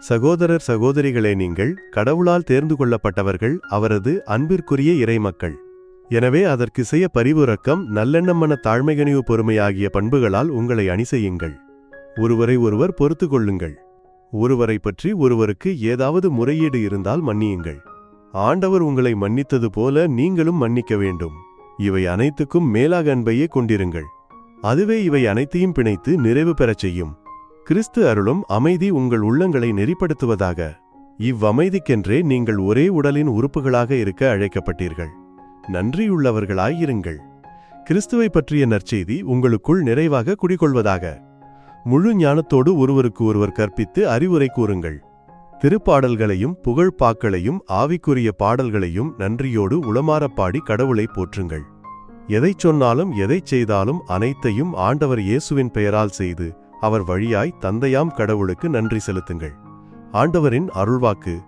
சகோதரர் சகோதரிகளே நீங்கள் கடவுளால் தேர்ந்து கொள்ளப்பட்டவர்கள் அவரது அன்பிற்குரிய இறைமக்கள். எனவே அதற்கு செய்ய பரிவுரக்கம் நல்லெண்ணமன தாழ்மைகனிவு பொறுமையாகிய பண்புகளால் உங்களை அணி செய்யுங்கள் ஒருவரை ஒருவர் பொறுத்து கொள்ளுங்கள். ஒருவரை பற்றி ஒருவருக்கு ஏதாவது முறையீடு இருந்தால் மன்னியுங்கள். ஆண்டவர் உங்களை மன்னித்தது போல நீங்களும் மன்னிக்க வேண்டும். இவை அனைத்துக்கும் மேலாக அன்பையே கொண்டிருங்கள். அதுவே இவை அனைத்தையும் பிணைத்து நிறைவு பெறச் செய்யும். கிறிஸ்து அருளும் அமைதி உங்கள் உள்ளங்களை நெறிப்படுத்துவதாக. இவ்வமைதிக்கென்றே நீங்கள் ஒரே உடலின் உறுப்புகளாக இருக்க அழைக்கப்பட்டீர்கள். நன்றியுள்ளவர்களாயிருங்கள். கிறிஸ்துவை பற்றிய நற்செய்தி உங்களுக்குள் நிறைவாக குடிகொள்வதாக. முழு ஞானத்தோடு ஒருவருக்கு ஒருவர் கற்பித்து அறிவுரை கூறுங்கள். திருப்பாடல்களையும் புகழ்பாக்களையும் ஆவிக்குரிய பாடல்களையும் நன்றியோடு உளமாறப்பாடி கடவுளை போற்றுங்கள். எதைச் சொன்னாலும் எதைச் செய்தாலும் அனைத்தையும் ஆண்டவர் இயேசுவின் பெயரால் செய்து அவர் வழியாய் தந்தையாம் கடவுளுக்கு நன்றி செலுத்துங்கள். ஆண்டவரின் அருள்வாக்கு